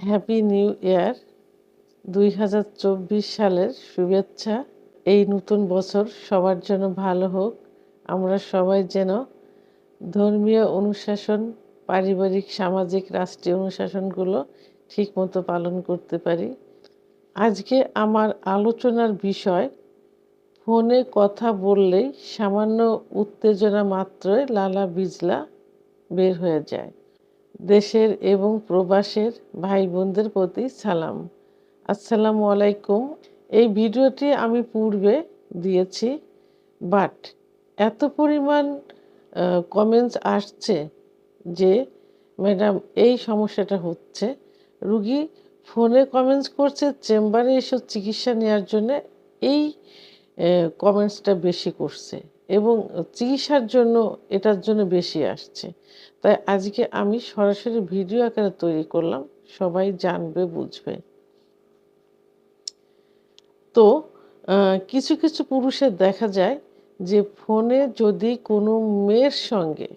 Happy new year দুই হাজার চব্বিশ সালের শুভেচ্ছা। এই নতুন বছর সবার জন্য ভালো হোক। আমরা সবাই যেন ধর্মীয় অনুশাসন, পারিবারিক, সামাজিক, রাষ্ট্রীয় অনুশাসনগুলো ঠিকমতো পালন করতে পারি। আজকে আমার আলোচনার বিষয়, ফোনে কথা বললেই সামান্য উত্তেজনা মাত্রই লালা বিজলা বের হয়ে যায়। দেশের এবং প্রবাসের ভাই বোনদের প্রতি সালাম। আসসালামু আলাইকুম। এই ভিডিওটি আমি পূর্বে দিয়েছি, বাট এত পরিমাণ কমেন্টস আসছে যে, ম্যাডাম, এই সমস্যাটা হচ্ছে। রুগী ফোনে কমেন্টস করছে, চেম্বারে এসব চিকিৎসা নেওয়ার জন্য এই কমেন্টসটা বেশি করছে। এবং চিকিৎসার জন্য এটার জন্য বেশি আসছে। তাই আজকে আমি সরাসরি ভিডিও আকারে তৈরি করলাম, সবাই জানবে, বুঝবে। তো কিছু কিছু পুরুষের দেখা যায় যে ফোনে যদি কোনো মেয়ের সঙ্গে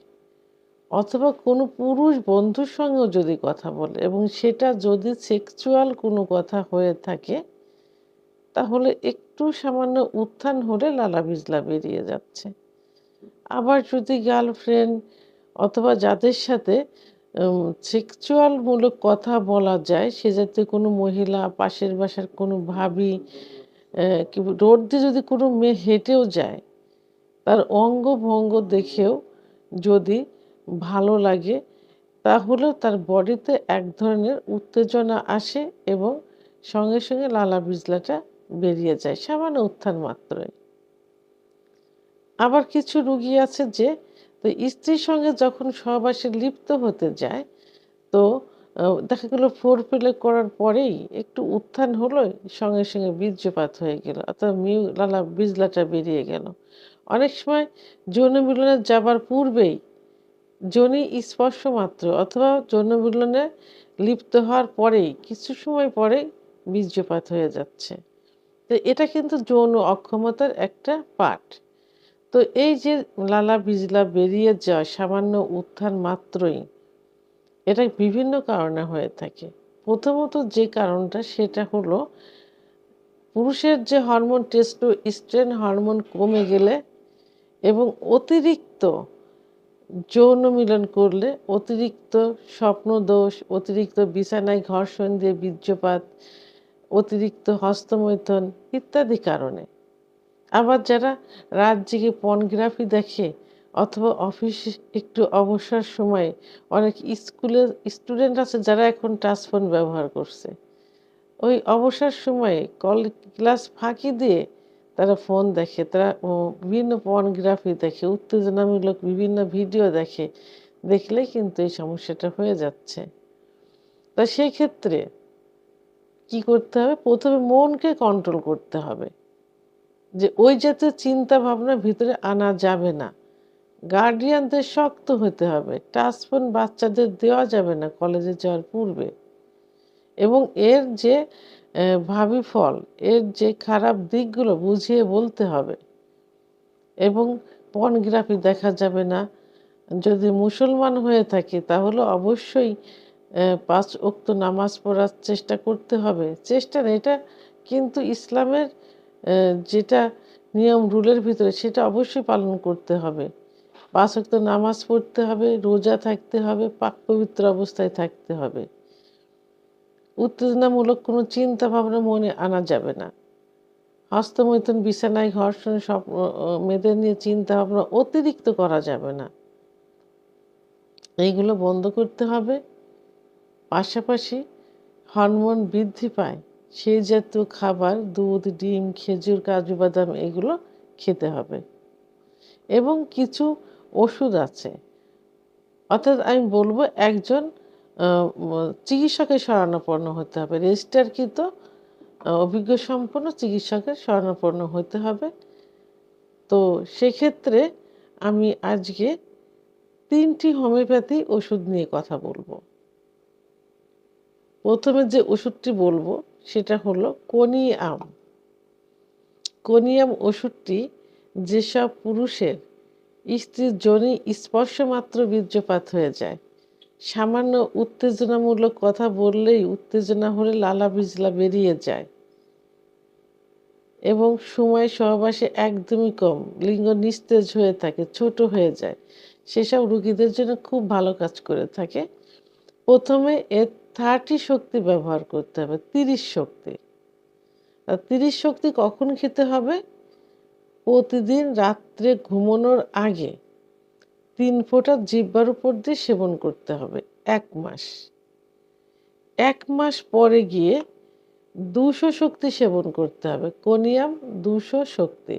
অথবা কোনো পুরুষ বন্ধুর সঙ্গেও যদি কথা বলে এবং সেটা যদি সেক্সুয়াল কোনো কথা হয়ে থাকে তাহলে একটু সামান্য উত্থান হলে লালা বিজলা বেরিয়ে যাচ্ছে। আবার যদি গার্লফ্রেন্ড অথবা যাদের সাথে সেক্সুয়ালমূলক কথা বলা যায়, সে যাতে কোনো মহিলা, পাশের বাসার কোনো ভাবি রোড দিয়ে যদি কোনো মেয়ে হেঁটেও যায়, তার অঙ্গ ভঙ্গ দেখেও যদি ভালো লাগে, তাহলেও তার বডিতে এক ধরনের উত্তেজনা আসে এবং সঙ্গে সঙ্গে লালা বিজলাটা বেরিয়ে যায়, সামান্য উত্থান মাত্রই। আবার কিছু রুগী আছে যে, তো স্ত্রীর সঙ্গে যখন সহবাসে লিপ্ত হতে যায়, তো দেখা গেলো ফোর প্লে করার পরেই একটু উত্থান হলো, সঙ্গে সঙ্গে বীর্যপাত হয়ে গেল, অর্থাৎ মিউ, লালা বিজলাটা বেরিয়ে গেল। অনেক সময় যৌন মিলনে যাবার পূর্বেই জনি স্পর্শ মাত্র, অথবা যৌন মিলনে লিপ্ত হওয়ার পরেই, কিছু সময় পরে বীর্যপাত হয়ে যাচ্ছে। তো এটা কিন্তু যৌন অক্ষমতার একটা পার্ট। তো এই যে লালা বিজলা বেরিয়ে যাওয়া সামান্য উত্থান মাত্রই, এটা বিভিন্ন কারণে হয়ে থাকে। প্রথমত যে কারণটা, সেটা হলো পুরুষের যে হরমোন টেস্টো স্ট্রেন হরমোন কমে গেলে এবং অতিরিক্ত যৌন মিলন করলে অতিরিক্ত স্বপ্নদোষ, অতিরিক্ত বিছানায় ঘর্ষণ দিয়ে বীর্যপাত অতিরিক্ত হস্তমৈথন ইত্যাদি কারণে। আবার যারা রাত জেগে পর্নোগ্রাফি দেখে অথবা অফিস একটু অবসর সময়ে অনেক স্কুলের স্টুডেন্ট আছে যারা এখন টাচফোন ব্যবহার করছে, ওই অবসর সময়ে কল ক্লাস ফাঁকি দিয়ে তারা ফোন দেখে, তারা বিভিন্ন পর্নোগ্রাফি দেখে, উত্তেজনামূলক বিভিন্ন ভিডিও দেখে দেখলে কিন্তু এই সমস্যাটা হয়ে যাচ্ছে। তা সেই ক্ষেত্রে কি করতে হবে? প্রথমে মনকে কন্ট্রোল করতে হবে। যে ওই জাতীয় চিন্তা ভাবনা ভিতরে আনা যাবে না। গার্ডিয়ানদের শক্ত হতে হবে। টাচফোন বাচ্চাদের দেওয়া যাবে না কলেজে যাওয়ার পূর্বে। এবং এর যে ভাবি ফল এর যে খারাপ দিকগুলো বুঝিয়ে বলতে হবে। এবং পর্নগ্রাফি দেখা যাবে না। যদি মুসলমান হয়ে থাকে, তাহলে অবশ্যই পাঁচ উক্ত নামাজ পড়ার চেষ্টা করতে হবে। চেষ্টা নেই এটা কিন্তু ইসলামের যেটা নিয়ম, রুলের ভিতরে সেটা অবশ্যই পালন করতে হবে। পাঁচ ওয়াক্ত নামাজ পড়তে হবে, রোজা থাকতে হবে, পাক পবিত্র অবস্থায় থাকতে হবে। উত্তেজনামূলক কোনো চিন্তা ভাবনা মনে আনা যাবে না। হস্তমৈথন, বিছানায় ঘর্ষণ সব মেয়েদের নিয়ে চিন্তা ভাবনা অতিরিক্ত করা যাবে না। এইগুলো বন্ধ করতে হবে। পাশাপাশি হরমোন বৃদ্ধি পায় সেই জাতীয় খাবার, দুধ, ডিম, খেজুর, কাজু বাদাম এগুলো খেতে হবে। এবং কিছু ওষুধ আছে। অর্থাৎ আমি বলব একজন চিকিৎসকের শরণাপন্ন হতে হবে। রেজিস্টারকৃত অভিজ্ঞ সম্পন্ন চিকিৎসকের শরণাপন্ন হতে হবে। তো সেক্ষেত্রে আমি আজকে তিনটি হোমিওপ্যাথি ওষুধ নিয়ে কথা বলব। প্রথমে যে ওষুধটি বলব, সেটা হলো কনিয়াম। কনিয়াম ওষুধটি যেসব পুরুষের স্ত্রীর জনি স্পর্শ মাত্র বীর্যপাত হয়ে যায়। সামান্য উত্তেজনামূলক কথা বললেই উত্তেজনা হলে লালা বিজলা বেরিয়ে যায়। এবং সময় সহবাসে একদমই কম, লিঙ্গ নিস্তেজ হয়ে থাকে, ছোট হয়ে যায়। সেসব রুগীদের জন্য খুব ভালো কাজ করে থাকে। প্রথমে এর থার্টি শক্তি ব্যবহার করতে হবে, তিরিশ শক্তি। আর তিরিশ শক্তি কখন খেতে হবে? প্রতিদিন রাত্রে ঘুমানোর আগে তিন ফোঁটা জিব্বার উপর দিয়ে সেবন করতে হবে, এক মাস। এক মাস পরে গিয়ে দুশো শক্তি সেবন করতে হবে, কোনিয়াম দুশো শক্তি।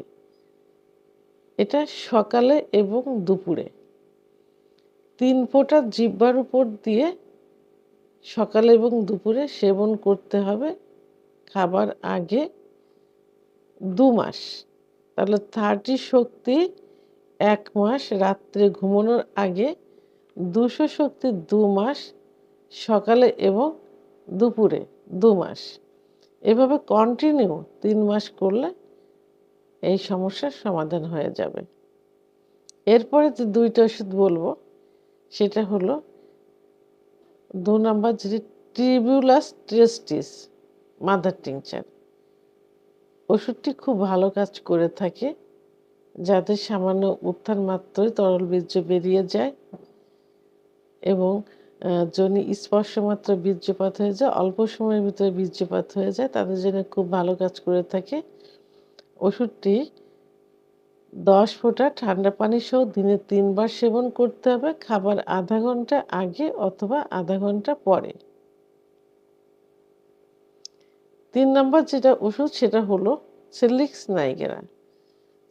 এটা সকালে এবং দুপুরে। তিন ফোঁটা জিব্বার উপর দিয়ে সকালে এবং দুপুরে সেবন করতে হবে খাবার আগে দু মাস। তাহলে থার্টি শক্তি এক মাস, রাত্রে ঘুমানোর আগে দুশো শক্তি দু মাস, সকালে এবং দুপুরে দু মাস। এভাবে কন্টিনিউ তিন মাস করলে এই সমস্যার সমাধান হয়ে যাবে। এরপরে যে দুইটা ওষুধ বলব, সেটা হলো দু নম্বর যেটি ট্রিবিউলাস ট্রেস্টিস মাদার টিংচার। ওষুধটি খুব ভালো কাজ করে থাকে, যাদের সামান্য উত্থান মাত্রই তরল বীর্য বেরিয়ে যায় এবং জনি স্পর্শ মাত্র বীর্যপাত হয়ে যায়, অল্প সময়ের ভিতরে বীর্যপাত হয়ে যায়, তাদের জন্য খুব ভালো কাজ করে থাকে। ওষুধটি দশ ফোঁটা ঠান্ডা পানি সহ দিনে তিনবার সেবন করতে হবে খাবার আধা ঘণ্টা আগে অথবা আধা ঘণ্টা পরে। তিন নম্বর যেটা ওষুধ সেটা হলো সেলিক্স নাইগেরা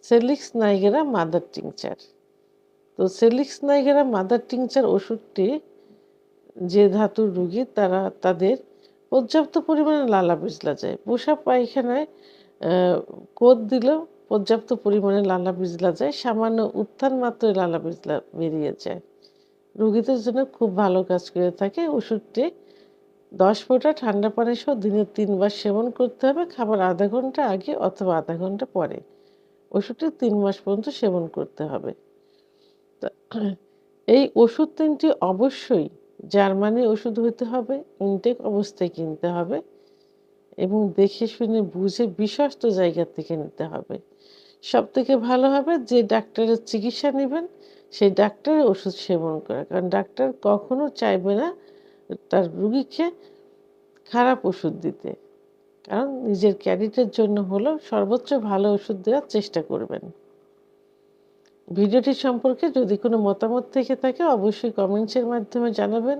সেলিক্স নাইগেরা মাদার টিংচার। তো সেলিক্স নাইগেরা মাদার টিংচার ওষুধটি যে ধাতুর রুগী তারা তাদের পর্যাপ্ত পরিমাণে লালা বিজলা যায়। পোষা পায়খানায় কোদ দিলেও পর্যাপ্ত পরিমাণে লালা বিজলা যায়, সামান্য উত্থান মাত্রই লালা বিজলা বেরিয়ে যায়। রুগীদের জন্য খুব ভালো কাজ করে থাকে ওষুধটি। দশ ফোঁটা ঠান্ডা পানি সহ দিনে তিনবার সেবন করতে হবে, খাবার আধা ঘণ্টা আগে অথবা আধা ঘণ্টা পরে। ওষুধটি তিন মাস পর্যন্ত সেবন করতে হবে। এই ওষুধ তিনটি অবশ্যই জার্মানি ওষুধ হতে হবে, ইনটেক অবস্থায় কিনতে হবে। এবং দেখে শুনে বুঝে বিশ্বস্ত জায়গা থেকে নিতে হবে। সব থেকে ভালো হবে যে ডাক্তারের চিকিৎসা নেবেন, সেই ডাক্তারের ওষুধ সেবন করা। কারণ ডাক্তার কখনো চাইবে না তার রুগীকে খারাপ ওষুধ দিতে। কারণ নিজের ক্যারিটের জন্য হলেও সর্বোচ্চ ভালো ওষুধ দেওয়ার চেষ্টা করবেন। ভিডিওটি সম্পর্কে যদি কোনো মতামত থেকে থাকে, অবশ্যই কমেন্টসের মাধ্যমে জানাবেন।